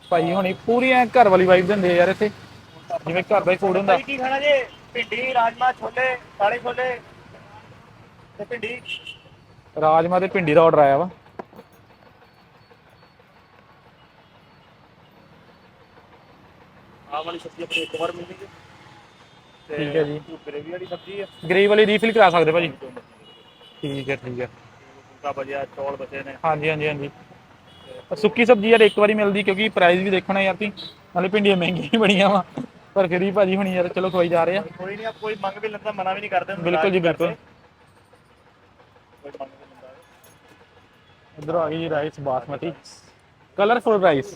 ਭਾਈ ਹੁਣੀ ਪੂਰੀ ਐ ਘਰ ਵਾਲੀ ਵਾਈਬ ਦਿੰਦੇ ਆ ਯਾਰ ਇੱਥੇ। ਜਿਵੇਂ ਘਰ ਦਾ ਹੀ ਫੂਡ ਹੁੰਦਾ। ਕੀ ਖਾਣਾ ਜੀ ਭਿੰਡੀ ਰਾਜਮਾ ਛੋਲੇ ਕਾਲੇ ਛੋਲੇ ਤੇ ਭਿੰਡੀ ਰਾਜਮਾ ਤੇ ਭਿੰਡੀ ਦਾ ਆਰਡਰ ਆਇਆ ਵਾ। ਵਾਲੀ ਸਬਜ਼ੀ ਆਪਣੀ ਇੱਕ ਵਾਰ ਮਿਲਣੀ ਤੇ ਠੀਕ ਹੈ ਜੀ। ਗ੍ਰੇਵੀ ਵਾਲੀ ਸਬਜ਼ੀ ਹੈ। ਗ੍ਰੇਵੀ ਵਾਲੀ ਰੀਫਿਲ ਕਰਾ ਸਕਦੇ ਭਾਜੀ। ਠੀਕ ਹੈ ਠੀਕ ਹੈ। ਫੁਲਕਾ ਭਜਿਆ ਚੌਲ ਬਚੇ ਨੇ। ਹਾਂਜੀ ਹਾਂਜੀ ਹਾਂਜੀ। ਸੁੱਕੀ ਸਬਜ਼ੀ ਯਾਰ ਇੱਕ ਵਾਰੀ ਮਿਲਦੀ ਕਿਉਂਕਿ ਪ੍ਰਾਈਸ ਵੀ ਦੇਖਣਾ ਯਾਰ ਤੀ ਨਾਲੇ ਭਿੰਡੀਆਂ ਮਹਿੰਗੀਆਂ ਹੀ ਬਣੀਆਂ ਵਾ। ਪਰ ਫਿਰ ਵੀ ਭਾਜੀ ਹੁਣੀ ਯਾਰ ਚਲੋ ਖਵਾਈ ਜਾ ਰਹੇ ਆ। ਕੋਈ ਨਹੀਂ ਆਪ ਕੋਈ ਮੰਗ ਵੀ ਲੈਂਦਾ ਮਨਾ ਵੀ ਨਹੀਂ ਕਰਦੇ ਬਿਲਕੁਲ ਜੀ, ਬਿਲਕੁਲ। ਇਧਰ ਆ ਗਈ ਜੀ ਰਾਈਸ ਬਾਸਮਤੀ। ਕਲਰਫੁਲ ਰਾਈਸ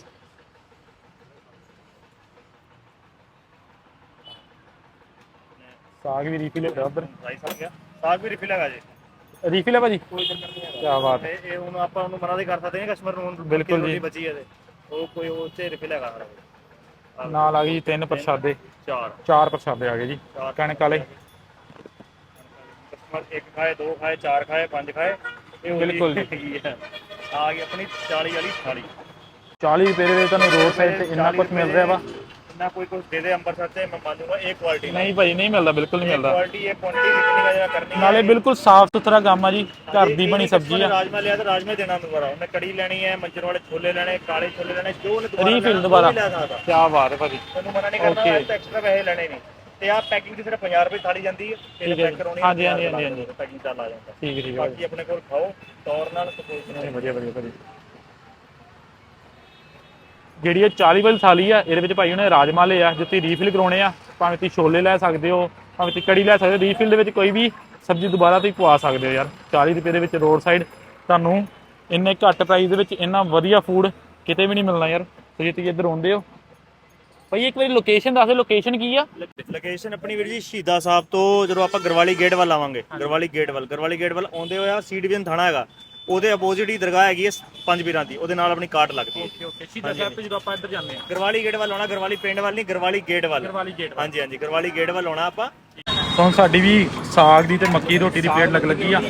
ਸਾਗ ਵੀ ਰੀਫਿਲ ਹੈ ਉਧਰ। ਰਾਈਸ ਆ ਗਿਆ। ਸਾਗ ਵੀ ਰਿਫਿਲ ਹੈਗਾ ਜੀ। ਰੀਫਿਲ ਹੈ ਭਾਜੀ? ਕੋਈ ਚੱਕਰ ਨਹੀਂ ਹੈਗਾ। ਕੀ ਬਾਤ ਹੈ। ਇਹ ਹੁਣ ਆਪਾਂ ਉਹਨੂੰ ਮਨਾ ਦੇ ਕਰ ਸਕਦੇ ਹਾਂ ਕਸਟਮਰ ਨੂੰ ਹੁਣ ਬਿਲਕੁਲ ਜੀ। ਬਚੀ ਹੈ ਤੇ ਉਹ ਕੋਈ ਉਹ ਚ ਰਿਫਿਲ ਹੈਗਾ। ਨਾਲ ਆ ਗਈ ਜੀ ਤਿੰਨ ਪ੍ਰਸ਼ਾਦੇ। ਚਾਰ। ਚਾਰ ਪ੍ਰਸ਼ਾਦੇ ਆ ਗਏ ਜੀ। ਕਣਕ ਵਾਲੇ। ਕਸਟਮਰ ਇੱਕ ਖਾਏ ਦੋ ਖਾਏ ਚਾਰ ਖਾਏ ਪੰਜ ਖਾਏ। ਇਹ ਬਿਲਕੁਲ ਜੀ। ਹੈਗੀ ਆ ਗਈ ਆਪਣੀ 40 ਵਾਲੀ ਥਾਲੀ। 40 ਰੁਪਏ ਦੇ ਤੁਹਾਨੂੰ ਰੋਡ ਸਾਈਡ ਤੇ ਇੰਨਾ ਕੁਝ ਮਿਲ ਰਿਹਾ ਵਾ। ਇੰਨਾ ਕੋਈ ਕੁਝ ਦੇ ਦੇ ਅੰਬਰਸਰ ਤੇ ਮੈਂ ਮੰਨ ਲੂੰਗਾ ਇਹ ਕੁਆਲਿਟੀ ਨਹੀਂ ਭਾਜੀ ਨਹੀਂ ਮਿਲਦਾ ਬਿਲਕੁਲ ਨਹੀਂ ਮਿਲਦਾ। ਕੁਆਲਿਟੀ ਇਹ ਕੁਆਂਟੀਟੀ ਕਿੰਨੀ ਦਾ ਜਿਹੜਾ ਕਰਨੀ ਹੈ। ਨਾਲੇ ਬਿਲਕੁਲ ਸਾਫ਼ ਸੁਥਰਾ ਕੰਮ ਆ ਜੀ ਘਰ ਦੀ ਬਣੀ ਸਬਜ਼ੀ ਆ। ਰਾਜਮਾ ਲਿਆ ਤਾਂ ਰਾਜਮਾ ਦੇਣਾ ਦੁਬਾਰਾ। ਉਹਨੇ ਕੜੀ ਲੈਣੀ ਹੈ ਮੰਜਰ ਵਾਲੇ ਛੋਲੇ ਲੈਣੇ ਕਾਲੇ ਛੋਲੇ ਲੈਣੇ ਜੋ ਉਹਨੇ ਦੁਬਾਰਾ ਲੈਣਾ, ਦੁਬਾਰਾ। ਲੈ ਕੀ ਬਾਤ ਹੈ ਭਾਜੀ। ਤੈਨੂੰ ਮਨਾ ਨਹੀਂ ਕਰਨਾ. ਤਾਂ ਐਕਸਟਰਾ ਪੈਸੇ ਲੈਣੇ ਨਹੀਂ ਤੇ ਆਹ ਪੈਕਿੰਗ ਦੀ ਸਿਰਫ 50 ਰੁਪਏ ਥਾਲੀ ਜਾਂਦੀ ਹੈ ਹੈ ਪੈਕ। ਕਰਾਉਣੀ ਹਾਂਜੀ, ਹਾਂਜੀ, ਹਾਂਜੀ, ਹਾਂਜੀ। ਪੈਕਿੰਗ ਚੱਲ ਆ ਜਾਂਦਾ। ਠੀਕ ਠੀਕ ਬਾਕੀ ਆਪਣੇ ਕੋਲ ਖਾਓ ਤੌਰ ਨਾਲ ਤੇ ਭਾਜੀ ਵਧੀਆ ਵਧੀਆ ਭਾਜੀ। ਜਿਹੜੀ ਇਹ 40 ਵਾਲੀ ਥਾਲੀ ਆ ਇਹਦੇ ਵਿੱਚ ਭਾਈ ਉਹਨੇ ਰਾਜਮਾ ਲਏ ਆ ਜਿੱਤੇ ਰੀਫਿਲ ਕਰਾਉਣੇ ਆ ਭਾਵੇਂ ਤੁਸੀਂ ਛੋਲੇ ਲੈ ਸਕਦੇ ਹੋ ਭਾਵੇਂ ਤੁਸੀਂ ਕੜੀ ਲੈ ਸਕਦੇ ਹੋ ਰੀਫਿਲ ਦੇ ਵਿੱਚ ਕੋਈ ਵੀ ਸਬਜ਼ੀ ਦੁਬਾਰਾ ਤੁਸੀਂ ਪਵਾ ਸਕਦੇ ਹੋ ਯਾਰ। 40 ਰੁਪਏ ਦੇ ਵਿੱਚ ਰੋਡ ਸਾਈਡ ਤੁਹਾਨੂੰ ਇੰਨੇ ਘੱਟ ਪ੍ਰਾਈਸ ਦੇ ਵਿੱਚ ਇੰਨਾ ਵਧੀਆ ਫੂਡ ਕਿਤੇ ਵੀ ਨਹੀਂ ਮਿਲਣਾ ਯਾਰ। ਤੇ ਜੇ ਤੁਸੀਂ ਇੱਧਰ ਆਉਂਦੇ ਹੋ। ਭਾਈ ਇੱਕ ਵਾਰੀ ਲੋਕੇਸ਼ਨ ਦੱਸ ਦਿਓ ਲੋਕੇਸ਼ਨ ਕੀ ਆ? ਲੋਕੇਸ਼ਨ ਆਪਣੀ ਵੀਰ ਜੀ ਸ਼ਹੀਦਾ ਸਾਹਿਬ ਤੋਂ ਜਦੋਂ ਆਪਾਂ ਗਰਵਾਲੀ ਗੇਟ ਵੱਲ ਆਵਾਂਗੇ। ਗਰਵਾਲੀ ਗੇਟ ਵੱਲ ਗਰਵਾਲੀ ਗੇਟ ਵੱਲ ਆਉਂਦੇ ਹੋਇਆ ਸੀ ਡਿਵੀਜ਼ਨ ਥਾਣਾ ਹੈਗਾ। ਉਹਦੇ ਆਪੋਜ਼ਿਟ ਹੀ ਦਰਗਾਹ ਹੈਗੀ ਹੈ ਪੰਜ ਵੀਰਾਂ ਦੀ ਉਹਦੇ ਨਾਲ ਆਪਣੀ ਕਾਟ ਲੱਗਦੀ ਹੈ। ਓਕੇ ਓਕੇ ਸਿੱਧਾ ਸਾਹਿਬ ਤੋਂ ਜਦੋਂ ਆਪਾਂ ਇੱਧਰ ਜਾਂਦੇ ਆ ਗਰਵਾਲੀ ਗੇਟ ਵੱਲ ਆਉਣਾ ਗਰਵਾਲੀ ਪਿੰਡ ਵੱਲ ਨਹੀਂ ਗਰਵਾਲੀ ਗੇਟ ਵੱਲ। ਵਾਲੀ। ਗੇਟ ਹਾਂਜੀ ਹਾਂਜੀ ਗਰਵਾਲੀ ਗੇਟ ਵੱਲ ਆਉਣਾ ਆਪਾਂ। ਹੁਣ ਸਾਡੀ ਵੀ ਸਾਗ ਦੀ ਤੇ ਮੱਕੀ ਦੀ ਰੋਟੀ ਦੀ ਪਲੇਟ ਲੱਗ ਲੱਗੀ ਆ।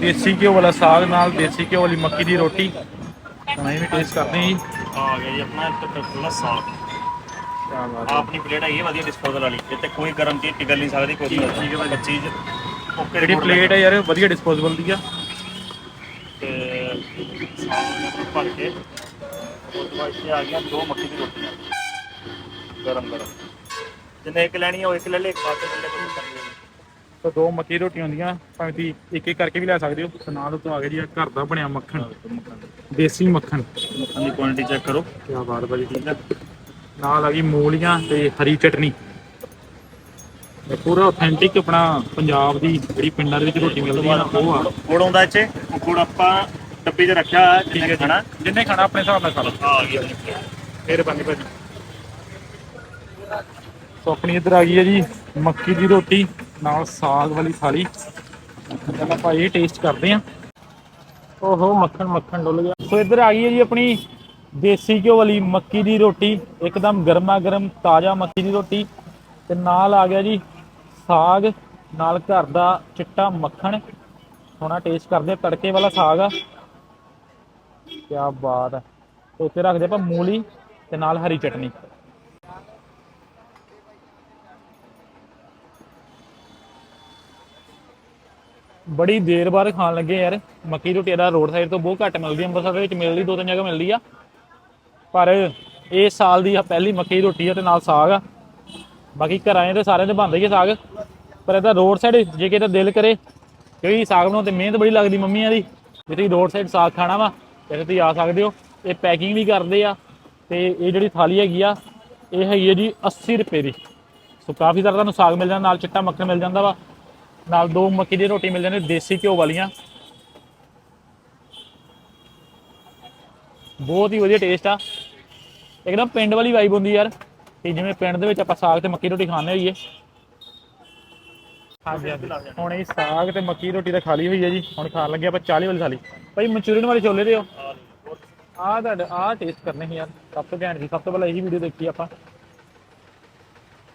ਦੇਸੀ ਘਿਓ ਵਾਲਾ ਸਾਗ ਨਾਲ ਦੇਸੀ ਘਿਓ ਵਾਲੀ ਮੱਕੀ ਦੀ ਰੋਟੀ। ਇਹ ਵੀ ਟੇਸਟ ਕਰਦੇ ਜੀ। ਆ ਗਿਆ ਜੀ ਆਪਣਾ ਟੱਟਾ ਸਾਗ। ਆਪਣੀ ਪਲੇਟ ਹੈਗੀ ਹੈ ਵਧੀਆ ਡਿਸਪੋਜ਼ਲ ਵਾਲੀ। ਇੱਥੇ ਕੋਈ ਗਰਮ ਚੀਜ਼ ਪਿਘਲ ਨਹੀਂ ਸਕਦੀ ਕੋਈ ਚੀਜ਼ ਓਕੇ ਜਿਹੜੀ ਪਲੇਟ ਹੈ ਯਾਰ ਇਹ ਵਧੀਆ ਡਿਸਪੋਜ਼ੇਬਲ ਦੀ ਆ ਤੇ ਸਾਗ ਭਰ ਕੇ ਉਸ ਤੋਂ ਬਾਅਦ ਇੱਥੇ ਆ ਗਿਆ ਦੋ ਮੱਕੀ ਦੀ ਰੋਟੀਆਂ। ਗਰਮ ਗਰਮ। ਜਿੰਨੇ ਇੱਕ ਲੈਣੀ ਹੈ ਉਹ ਇੱਕ ਲੈ ਲੈ ਇੱਕ ਬਾਅਦ ਚ ਲੈ ਲੈ ਕੋਈ ਕਰਨੀ ਨਹੀਂ ਤਾਂ ਦੋ ਮੱਕੀ ਦੀ ਰੋਟੀਆਂ ਹੁੰਦੀਆਂ ਭਾਵੇਂ ਤੁਸੀਂ ਇੱਕ ਇੱਕ ਕਰਕੇ ਵੀ ਲੈ ਸਕਦੇ ਹੋ। ਤੇ ਨਾਲ ਤੋਂ ਆ ਗਿਆ ਜੀ ਘਰ ਦਾ ਬਣਿਆ ਮੱਖਣ। ਦੇਸੀ ਮੱਖਣ। ਮੱਖਣ ਦੀ ਕੁਆਂਟੀਟੀ ਚੈੱਕ ਕਰੋ। ਕੀ ਬਾਤ ਭਾਜੀ ਠੀਕ ਹੈ ਨਾਲ ਆ ਗਈ ਮੂਲੀਆਂ ਤੇ ਹਰੀ ਚਟਨੀ। ਇਹ ਪੂਰਾ ਆਥੈਂਟਿਕ ਆਪਣਾ ਪੰਜਾਬ ਦੀ ਜਿਹੜੀ ਪਿੰਡਾਂ ਦੇ ਵਿੱਚ ਰੋਟੀ ਮਿਲਦੀ ਆ ਉਹ ਆ। ਗੁੜ ਆਉਂਦਾ ਇੱਥੇ। ਉਹ ਗੁੜ ਆਪਾਂ ਡੱਬੀ 'ਚ ਰੱਖਿਆ ਠੀਕ ਹੈ ਖਾਣਾ? ਜਿੰਨੇ ਖਾਣਾ ਆਪਣੇ ਹਿਸਾਬ ਨਾਲ ਖਾ ਲਓ। ਆ plate। ਮਿਹਰਬਾਨੀ ਭਾਜੀ ਸੋ ਆਪਣੀ ਇੱਧਰ ਆ ਗਈ ਹੈ ਜੀ ਮੱਕੀ ਦੀ ਰੋਟੀ ਨਾਲ ਸਾਗ ਵਾਲੀ ਥਾਲੀ। ਪਹਿਲਾਂ ਭਾਈ ਟੇਸਟ ਕਰਦੇ ਆ ਓਹੋ ਮੱਖਣ ਮੱਖਣ ਡੁੱਲ ਗਿਆ। ਸੋ ਇੱਧਰ ਆ ਗਈ ਹੈ ਜੀ ਆਪਣੀ ਦੇਸੀ ਘਿਓ ਵਾਲੀ ਮੱਕੀ ਦੀ ਰੋਟੀ ਇੱਕਦਮ ਗਰਮਾ ਗਰਮ ਤਾਜ਼ਾ ਮੱਕੀ ਦੀ ਰੋਟੀ। ਤੇ ਨਾਲ ਆ ਗਿਆ ਜੀ ਸਾਗ ਨਾਲ ਘਰ ਦਾ ਚਿੱਟਾ ਮੱਖਣ। ਸੋਹਣਾ ਟੇਸਟ ਕਰਦੇ ਤੜਕੇ ਵਾਲਾ ਸਾਗ ਆ। ਕੀ ਬਾਤ ਹੈ। ਤੇ ਉੱਤੇ ਰੱਖਦੇ ਆਪਾਂ ਮੂਲੀ ਤੇ ਨਾਲ ਹਰੀ ਚਟਨੀ। ਬੜੀ ਦੇਰ ਬਾਅਦ ਖਾਣ ਲੱਗੇ ਯਾਰ। ਮੱਕੀ ਰੋਟੀ ਦਾ ਰੋਡ ਸਾਈਡ ਤੋਂ ਬਹੁਤ ਘੱਟ ਮਿਲਦੀ ਆ, ਅੰਮ੍ਰਿਤਸਰ ਦੇ ਵਿੱਚ ਮਿਲਦੀ ਦੋ ਤਿੰਨ ਜਗ੍ਹਾ ਮਿਲਦੀ ਆ। ਪਰ ਇਹ ਸਾਲ ਦੀ ਆ ਪਹਿਲੀ ਮੱਕੀ ਦੀ ਰੋਟੀ ਆ ਤੇ ਨਾਲ ਸਾਗ ਆ। ਬਾਕੀ ਘਰਾਂ 'ਚ ਤੇ ਸਾਰਿਆਂ ਦੇ ਬਣਦਾ ਹੀ ਆ ਸਾਗ। ਪਰ ਇਹਦਾ ਰੋਡ ਸਾਈਡ ਜੇ ਕਿਤੇ ਦਿਲ ਕਰੇ ਕਿਉਂਕਿ ਸਾਗ ਬਣਾਉਣ ਤੇ ਮਿਹਨਤ ਬੜੀ ਲੱਗਦੀ ਮੰਮੀਆਂ ਦੀ ਜੇ ਤੁਸੀਂ ਰੋਡ ਸਾਈਡ ਸਾਗ ਖਾਣਾ ਵਾ। ਤੇ ਤੁਸੀਂ ਆ ਸਕਦੇ ਹੋ। ਇਹ ਪੈਕਿੰਗ ਵੀ ਕਰਦੇ ਆ ਤੇ ਇਹ ਜਿਹੜੀ ਥਾਲੀ ਹੈਗੀ ਆ, ਇਹ ਹੈਗੀ ਹੈ ਜੀ 80 ਰੁਪਏ ਦੀ। ਸੋ ਕਾਫੀ ਜ਼ਿਆਦਾ ਤੁਹਾਨੂੰ ਸਾਗ ਮਿਲ ਜਾਂਦਾ, ਨਾਲ ਚਿੱਟਾ ਮੱਖਣ ਮਿਲ ਜਾਂਦਾ ਵਾ, ਨਾਲ ਦੋ ਮੱਕੀ ਦੀ ਰੋਟੀ ਮਿਲ ਜਾਂਦੀ ਦੇਸੀ ਘਿਓ ਵਾਲੀਆਂ। ਬਹੁਤ ਹੀ ਵਧੀਆ ਟੇਸਟ ਆ। ਇੱਕਦਮ ਪਿੰਡ ਵਾਲੀ ਵਾਈਬ ਹੁੰਦੀ ਯਾਰ, ਕਿ ਜਿਵੇਂ ਪਿੰਡ ਦੇ ਵਿੱਚ ਆਪਾਂ ਸਾਗ ਤੇ ਮੱਕੀ ਦੀ ਰੋਟੀ ਖਾਣੇ ਹੋਈਏ ਹਾਂਜੀ ਹਾਂਜੀ। ਹੁਣ ਇਹ ਸਾਗ ਤੇ ਮੱਕੀ ਦੀ ਰੋਟੀ ਤਾਂ ਖਾਲੀ ਹੋਈ ਹੈ ਜੀ। ਹੁਣ ਖਾਣ ਲੱਗੇ ਆਪਾਂ 40 ਵਾਲੀ ਥਾਲੀ। ਭਾਈ ਮਨਚੂਰੀਅਨ ਵਾਲੇ ਛੋਲੇ ਦਿਓ। ਆਹ ਤੁਹਾਡਾ ਆਹ ਟੇਸਟ ਕਰਨੇ ਸੀ ਯਾਰ। ਸਭ ਤੋਂ ਘੈਂਟ ਸੀ। ਸਭ ਤੋਂ ਪਹਿਲਾਂ ਇਹੀ ਵੀਡੀਓ ਦੇਖੀ ਆਪਾਂ।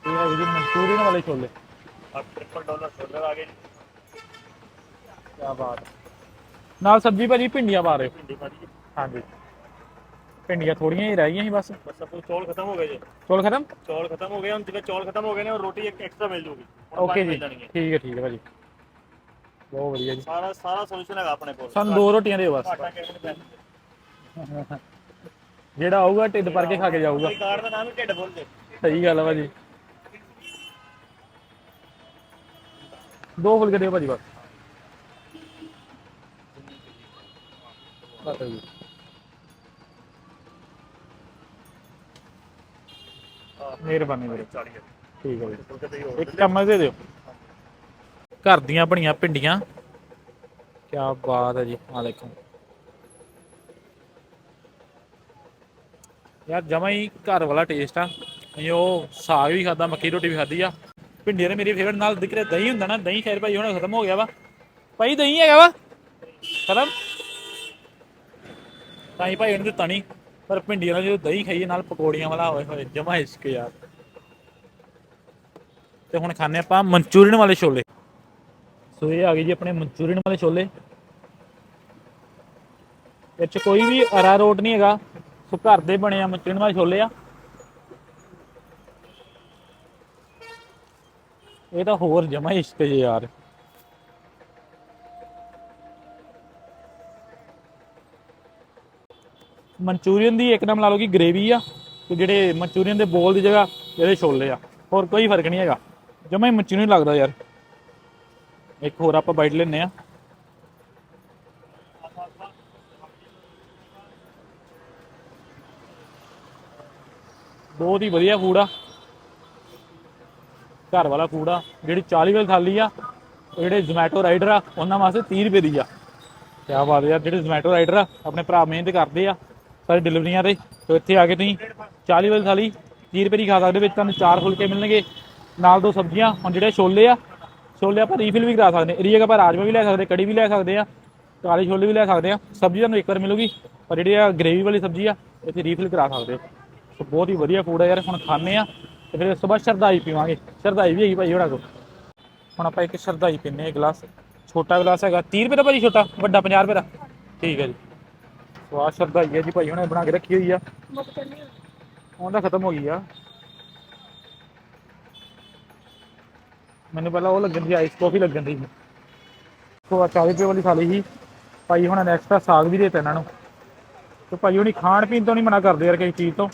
ਇਹ ਹੈ ਜੀ ਮਨਚੂਰੀਅਨ ਵਾਲੇ ਛੋਲੇ। ਆ ਟ੍ਰਿਪਲ ਡਾਲਰ ਸੋਲਰ ਆ ਗਏ। ਕੀ ਬਾਤ। ਨਾਲ ਸਬਜ਼ੀ ਭਾਜੀ ਭਿੰਡੀਆਂ ਪਾ ਰਹੇ ਹੋ। ਭਿੰਡੀ ਭਾਜੀ ਹਾਂਜੀ। ਭਿੰਡੀਆਂ ਥੋੜੀਆਂ ਹੀ ਰਹਿ ਗਈਆਂ ਸੀ ਬਸ। ਬਸ ਆਪੋ ਚੌਲ ਖਤਮ ਹੋ ਗਏ ਜੀ। ਚੋਲ ਖਤਮ? ਚੌਲ ਖਤਮ ਹੋ ਗਏ ਹੁਣ ਜਿਵੇਂ ਚੌਲ ਖਤਮ ਹੋ ਗਏ ਨੇ ਉਹ ਰੋਟੀ ਇੱਕ ਐਕਸਟਰਾ ਮਿਲ ਜੂਗੀ। ਹੁਣ ਓਕੇ ਪੰਜ ਜੀ ਮਿਲ ਜਾਣਗੀਆਂ। ਠੀਕ ਹੈ ਠੀਕ ਹੈ ਭਾਜੀ। ਬਹੁਤ ਵਧੀਆ ਜੀ। ਸਾਰਾ ਸਾਰਾ ਸੋਲੂਸ਼ਨ ਹੈਗਾ ਆਪਣੇ ਕੋਲ। ਸਾਨੂੰ ਦੋ ਰੋਟੀਆਂ ਦਿਓ ਬਸ। ਆਟਾ ਕਿਸੇ ਨੇ ਪੈਸੇ ਜਿਹੜਾ ਆਊਗਾ ਢਿੱਡ ਭਰ ਕੇ ਖਾ ਕੇ ਜਾਊਗਾ। ਕੋਈ ਕਾਰ ਦਾ ਨਾਮ ਹੀ ਢਿੱਡ ਫੁੱਲ ਜੇ। ਸਹੀ ਗੱਲ ਆ ਭਾਜੀ। ਦੋ ਫੁਲਕੇ ਦਿਓ ਭਾਜੀ ਬਸ। ਜੀ ਮਿਹਰਬਾਨੀ ਵੀਰੇ। ਠੀਕ ਹੈ ਵੀਰੇ। ਇੱਕ ਚਮਚ ਦੇ ਦਿਓ। ਘਰ ਦੀਆਂ ਬਣੀਆਂ ਭਿੰਡੀਆਂ। ਕੀ ਬਾਤ ਹੈ ਜੀ ਆ ਦੇਖੋ। ਯਾਰ ਜਮਾ ਹੀ ਘਰ ਵਾਲਾ ਟੇਸਟ ਆ। ਅਸੀਂ ਉਹ ਸਾਗ ਵੀ ਖਾਦਾ ਮੱਕੀ ਰੋਟੀ ਵੀ ਖਾਦੀ ਆ। ਭਿੰਡੀਆਂ ਨੇ ਮੇਰੀ ਫੇਵਰਟ ਨਾਲ ਦਿਖ ਰਿਹਾ ਦਹੀਂ ਹੁੰਦਾ ਨਾ ਦਹੀਂ ਖੈਰ ਭਾਈ ਹੁਣ ਖਤਮ ਹੋ ਗਿਆ ਵਾ। ਭਾਈ ਦਹੀਂ ਹੈਗਾ ਵਾ? ਖਤਮ? ਤਾਂ ਹੀ ਭਾਈ ਇਹਨੂੰ ਦਿੱਤਾ ਨਹੀਂ ਪਰ ਭਿੰਡੀਆਂ ਨਾਲ ਜਦੋਂ ਦਹੀਂ ਖਾਈਏ, ਨਾਲ ਪਕੌੜੀਆਂ ਵਾਲਾ ਹੋਏ ਹੋਏ, ਜਮਾ ਇਸ਼ਕ ਯਾਰ। ਤੇ ਹੁਣ ਖਾਣੇ ਆਪਾਂ ਮਨਚੂਰੀਅਨ ਵਾਲੇ ਛੋਲੇ। ਸੋ ਇਹ ਆ ਗਏ ਜੀ ਆਪਣੇ ਮਨਚੂਰੀਅਨ ਵਾਲੇ ਛੋਲੇ। ਇਹ ਚ ਕੋਈ ਵੀ ਅਰਾ ਰੋਟ ਨਹੀਂ ਹੈਗਾ। ਸੋ ਘਰ ਦੇ ਬਣੇ ਆ ਮਨਚੂਰੀਅਨ ਵਾਲੇ ਛੋਲੇ ਆ। ਇਹ ਤਾਂ ਹੋਰ ਜਮਾ ਹੀ ਇਸ਼ਕ ਯਾਰ। ਮਨਚੂਰੀਅਨ ਦੀ ਇੱਕਦਮ ਲਾ ਲਓ ਕਿ ਗ੍ਰੇਵੀ ਆ ਤੇ ਜਿਹੜੇ ਮਨਚੂਰੀਅਨ ਦੇ ਬੋਲ ਦੀ ਜਗ੍ਹਾ ਇਹਦੇ ਛੋਲੇ ਆ, ਹੋਰ ਕੋਈ ਫ਼ਰਕ ਨਹੀਂ ਹੈਗਾ। ਜਮਾ ਹੀ ਮਨਚੂਰੀਅਨ ਲੱਗਦਾ ਯਾਰ। ਇੱਕ ਹੋਰ ਆਪਾਂ ਬਾਈਟ ਲੈਨੇ ਆ ਬਹੁਤ ਹੀ ਵਧੀਆ ਫੂਡ ਆ। ਘਰ ਵਾਲਾ ਫੂਡ ਆ। ਜਿਹੜੀ 40 ਵਾਲੀ ਥਾਲੀ ਆ ਜਿਹੜੇ ਜ਼ੋਮੈਟੋ ਰਾਈਡਰ ਆ, ਉਹਨਾਂ ਵਾਸਤੇ 30 ਰੁਪਏ ਦੀ ਆ। ਕਿਆ ਬਾਤ ਯਾਰ, ਜਿਹੜੇ ਜ਼ੋਮੈਟੋ ਰਾਈਡਰ ਆ, ਆਪਣੇ ਭਰਾ ਮਿਹਨਤ ਕਰਦੇ ਆ। ਸਾਰੀ ਡਿਲੀਵਰੀਆਂ ਤੇ ਤੇ ਇੱਥੇ ਆ ਕੇ ਤੁਸੀਂ 40 ਵਾਲੀ ਥਾਲੀ 30 ਰੁਪਏ ਦੀ ਖਾ ਸਕਦੇ ਵਿੱਚ ਤੁਹਾਨੂੰ ਚਾਰ ਫੁਲਕੇ ਮਿਲਣਗੇ। ਨਾਲ ਦੋ ਸਬਜ਼ੀਆਂ, ਹੁਣ ਜਿਹੜੇ ਛੋਲੇ ਆ, ਛੋਲੇ ਆਪਾਂ ਰੀਫਿਲ ਵੀ ਕਰਾ ਸਕਦੇ ਹਾਂ। ਇਹਦੀ ਜਗ੍ਹਾ ਆਪਾਂ ਰਾਜਮਾ ਵੀ ਲੈ ਸਕਦੇ ਕੜੀ ਵੀ ਲੈ ਸਕਦੇ ਆ ਕਾਲੇ ਛੋਲੇ ਵੀ ਲੈ ਸਕਦੇ ਆ ਸਬਜ਼ੀ ਤੁਹਾਨੂੰ ਇੱਕ ਵਾਰ ਮਿਲੂਗੀ, ਪਰ ਜਿਹੜੀ ਆ ਗ੍ਰੇਵੀ ਵਾਲੀ ਸਬਜ਼ੀ ਆ, ਇੱਥੇ ਰੀਫਿਲ ਕਰਾ ਸਕਦੇ ਹੋ। ਸੋ ਬਹੁਤ ਹੀ ਵਧੀਆ ਫੂਡ ਆ ਯਾਰ, ਹੁਣ ਖਾਣੇ ਆ ਤੇ ਫਿਰ ਉਸ ਤੋਂ ਬਾਅਦ ਸ਼ਰਦਾਈ ਪੀਵਾਂਗੇ। ਸ਼ਰਦਾਈ ਵੀ ਹੈਗੀ ਭਾਈ ਉਹਨਾਂ ਕੋਲ। ਹੁਣ ਆਪਾਂ ਇੱਕ ਸ਼ਰਦਾਈ ਪੀਨੇ ਆ ਗਲਾਸ। ਛੋਟਾ ਗਲਾਸ ਹੈਗਾ 30 ਰੁਪਏ ਦਾ ਭਾਜੀ ਛੋਟਾ, ਵੱਡਾ 50 ਰੁਪਏ ਦਾ। ਠੀਕ ਹੈ ਜੀ। ਸਵਾਦ ਸ਼ਰਦਾਈ ਹੈ ਜੀ ਭਾਈ ਹੁਣੇ ਬਣਾ ਕੇ ਰੱਖੀ ਹੋਈ ਆ। ਹੁਣ ਤਾਂ ਖਤਮ ਹੋ ਗਈ ਆ। ਮੈਨੂੰ ਪਹਿਲਾਂ ਉਹ ਲੱਗਣ ਦੀ ਆਈਸ ਕਾਫੀ ਲੱਗਣ ਦੀ ਸੀ। ਸੋ ਆਹ 40 ਰੁਪਏ ਵਾਲੀ ਥਾਲੀ ਸੀ। ਭਾਈ ਹੁਣ ਐਕਸਟਰਾ ਸਾਗ ਵੀ ਦੇਤਾ ਇਹਨਾਂ ਨੂੰ। ਤੇ ਭਾਈ ਹੁਣੀ ਖਾਣ ਪੀਣ ਤੋਂ ਨਹੀਂ ਮਨਾ ਕਰਦੇ ਯਾਰ ਕਿਸੇ ਚੀਜ਼ ਤੋਂ।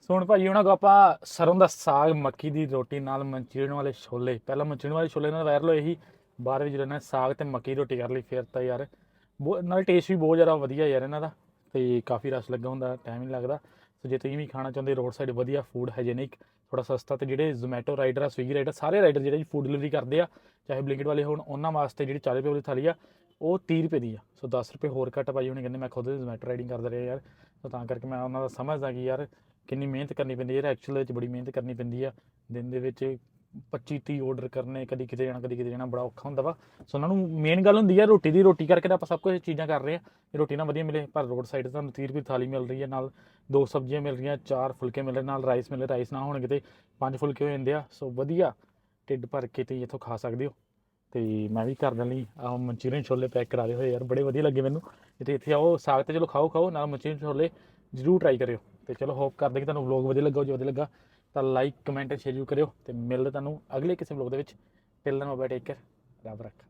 ਸੋ ਹੁਣ ਭਾਈ ਉਹਨਾਂ ਕੋ ਆਪਾਂ ਸਰੋਂ ਦਾ ਸਾਗ ਮੱਕੀ ਦੀ ਰੋਟੀ ਨਾਲ ਮਨਚੂਰੀਅਨ ਵਾਲੇ ਛੋਲੇ। ਪਹਿਲਾਂ ਮਨਚੂਰੀਅਨ ਵਾਲੇ ਛੋਲੇ ਨਾਲ ਵਾਇਰਲ ਹੋਏ ਸੀ। ਬਾਅਦ ਵਿੱਚ ਨੇ ਸਾਗ ਤੇ ਮੱਕੀ ਦੀ ਰੋਟੀ ਕਰ ਲਈ ਫਿਰ ਤਾਂ ਯਾਰ ਨਾਲ ਟੇਸਟ ਵੀ ਬਹੁਤ ਜ਼ਿਆਦਾ ਵਧੀਆ ਯਾਰ ਇਹਨਾਂ ਦਾ। ਤੇ ਕਾਫੀ ਰਸ ਲੱਗਾ ਹੁੰਦਾ ਟਾਈਮ ਨਹੀਂ ਲੱਗਦਾ। ਸੋ ਜੇ ਤੁਸੀਂ ਵੀ ਖਾਣਾ ਚਾਹੁੰਦੇ ਰੋਡ ਸਾਈਡ ਵਧੀਆ ਫੂਡ ਹਾਈਜੀਨਿਕ ਥੋੜਾ ਸਸਤਾ ਤੇ ਜਿਹੜੇ ਜ਼ੋਮੈਟੋ ਰਾਈਡਰ ਆ ਸਵੀਗੀ ਰਾਈਡਰ ਸਾਰੇ ਰਾਈਡਰ ਜਿਹੜੇ ਫੂਡ ਡਿਲੀਵਰੀ ਕਰਦੇ ਆ, ਚਾਹੇ ਬਲਿੰਕਟ ਵਾਲੇ ਹੋਣ, ਉਹਨਾਂ ਵਾਸਤੇ ਜਿਹੜੀ 40 ਰੁਪਏ ਵਾਲੀ ਥਾਲੀ ਆ, ਉਹ 30 ਰੁਪਏ ਦੀ ਆ। ਸੋ 10 ਰੁਪਏ ਹੋਰ ਘੱਟ ਭਾਈ ਉਹਨੇ ਕਹਿੰਦੇ, ਮੈਂ ਖੁਦ ਜ਼ੋਮੈਟੋ ਰਾਈਡਿੰਗ ਕਰਦਾ ਰਿਹਾ ਯਾਰ। ਸੋ ਤਾਂ ਕਰਕੇ ਮੈਂ ਉਹਨਾਂ ਦਾ ਸਮਝਦਾ ਕਿ ਯਾਰ ਕਿੰਨੀ ਮਿਹਨਤ ਕਰਨੀ ਪੈਂਦੀ ਹੈ ਯਾਰ ਐਕਚੁਅਲ ਵਿੱਚ ਬੜੀ ਮਿਹਨਤ ਕਰਨੀ ਪੈਂਦੀ ਆ। ਦਿਨ ਦੇ ਵਿੱਚ 25 30 ਆਰਡਰ ਕਰਨੇ, ਕਦੀ ਕਿਤੇ ਜਾਣਾ, ਕਦੀ ਕਿਤੇ ਜਾਣਾ, ਬੜਾ ਔਖਾ ਹੁੰਦਾ ਵਾ। ਸੋ ਉਹਨਾਂ ਨੂੰ ਮੇਨ ਗੱਲ ਹੁੰਦੀ ਆ, ਰੋਟੀ ਦੀ ਰੋਟੀ ਕਰਕੇ ਤਾਂ ਆਪਾਂ ਸਭ ਕੁਝ ਚੀਜ਼ਾਂ ਕਰ ਰਹੇ ਆ। ਕਿ ਰੋਟੀ ਨਾ ਵਧੀਆ ਮਿਲੇ, ਪਰ ਰੋਡ ਸਾਈਡ ਤੁਹਾਨੂੰ 30 ਰੁਪਏ ਥਾਲੀ ਮਿਲ ਰਹੀ ਹੈ ਨਾਲ ਦੋ ਸਬਜ਼ੀਆਂ ਮਿਲ ਰਹੀਆਂ, ਚਾਰ ਫੁਲਕੇ ਮਿਲ ਰਹੇ, ਨਾਲ ਰਾਈਸ ਮਿਲ ਰਿਹਾ ਰਾਈਸ ਨਾ ਹੋਣਗੇ ਕਿਤੇ ਪੰਜ ਫੁਲਕੇ ਹੋ ਜਾਂਦੇ ਆ। ਸੋ ਵਧੀਆ, ਢਿੱਡ ਭਰ ਕੇ ਤੁਸੀਂ ਇੱਥੋਂ ਖਾ ਸਕਦੇ ਹੋ। ਤੇ ਮੈਂ ਵੀ ਘਰ ਦੇ ਲਈ ਆਹ ਮਨਚੂਰੀਅਨ ਛੋਲੇ ਪੈਕ ਕਰਾ ਲਏ ਹੋਏ ਯਾਰ ਬੜੇ ਵਧੀਆ ਲੱਗੇ ਮੈਨੂੰ। ਤੇ ਇੱਥੇ ਆਓ, ਸਾਗ ਤੇ ਚਲੋ ਖਾਓ ਖਾਓ, ਨਾਲ ਮਨਚੂਰੀਅਨ ਛੋਲੇ ਜਰੂਰ ਟਰਾਈ ਕਰਿਓ। ਤੇ ਚਲੋ ਹੋਪ ਕਰਦੇ ਕਿ ਤੁਹਾਨੂੰ ਵਲੌਗ ਵਧੀਆ ਲੱਗਾ ਹੋ ਜੇ ਵਧੀਆ ਲੱਗਾ ਤਾਂ ਲਾਈਕ ਕਮੈਂਟ ਸ਼ੇਅਰ ਜਰੂਰ ਕਰਿਓ ਤੇ ਮਿਲਦੇ ਤੁਹਾਨੂੰ ਅਗਲੇ ਕਿਸੇ ਵਲੌਗ ਦੇ ਵਿੱਚ। Till then bye take care ਰੱਬ ਰੱਖ।